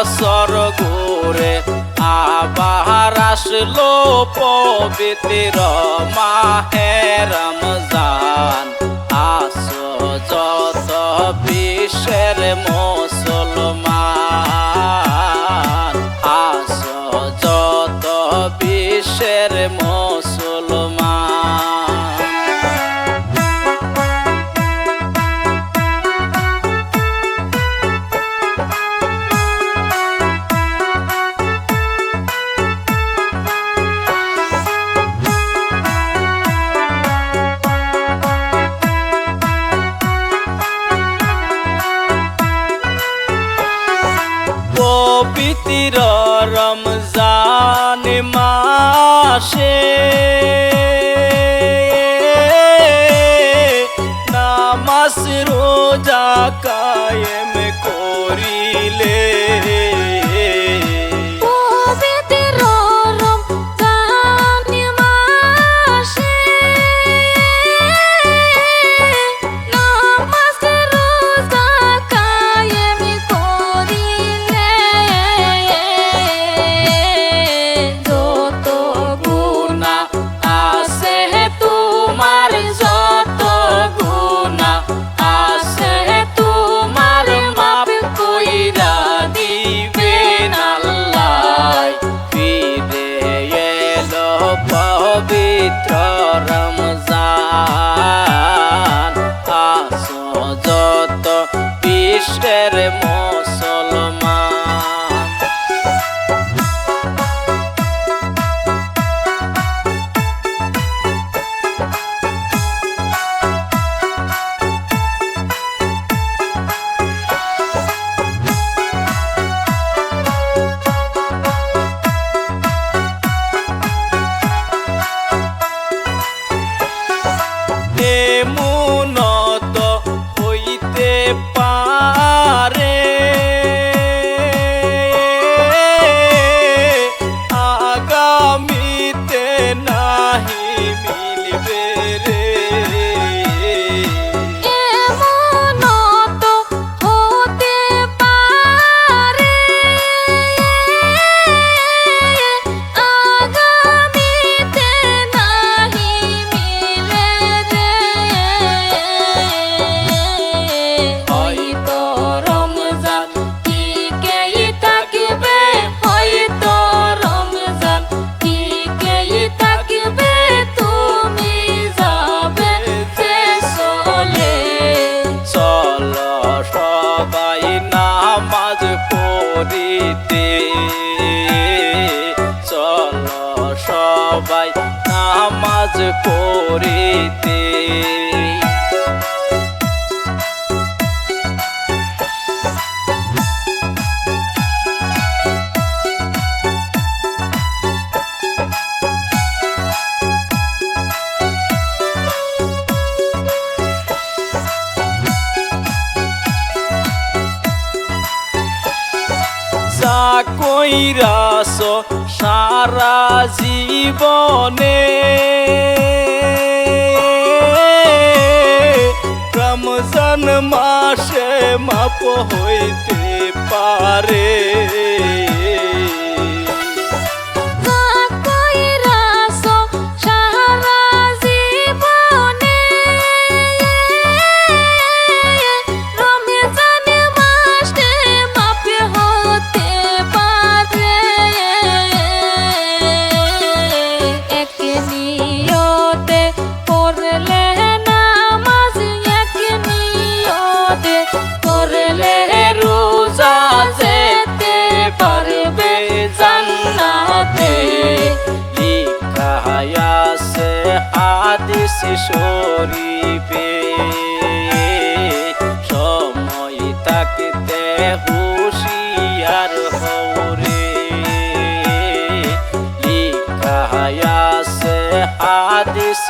বছর ঘুরে আবার আসলো পবিত্র মাহে রমজান। আসো যত বিশ্বের মুসলমান। আস যত বিশ্বের মুসলমান। শান্তির ಚೈತ್ರ কেমন দিতে। কইরাস সারা জীবনে মাসে মাপ হইতে আছে সময় তাকে হুশিয়ার হরে লিখা আছে হাদিস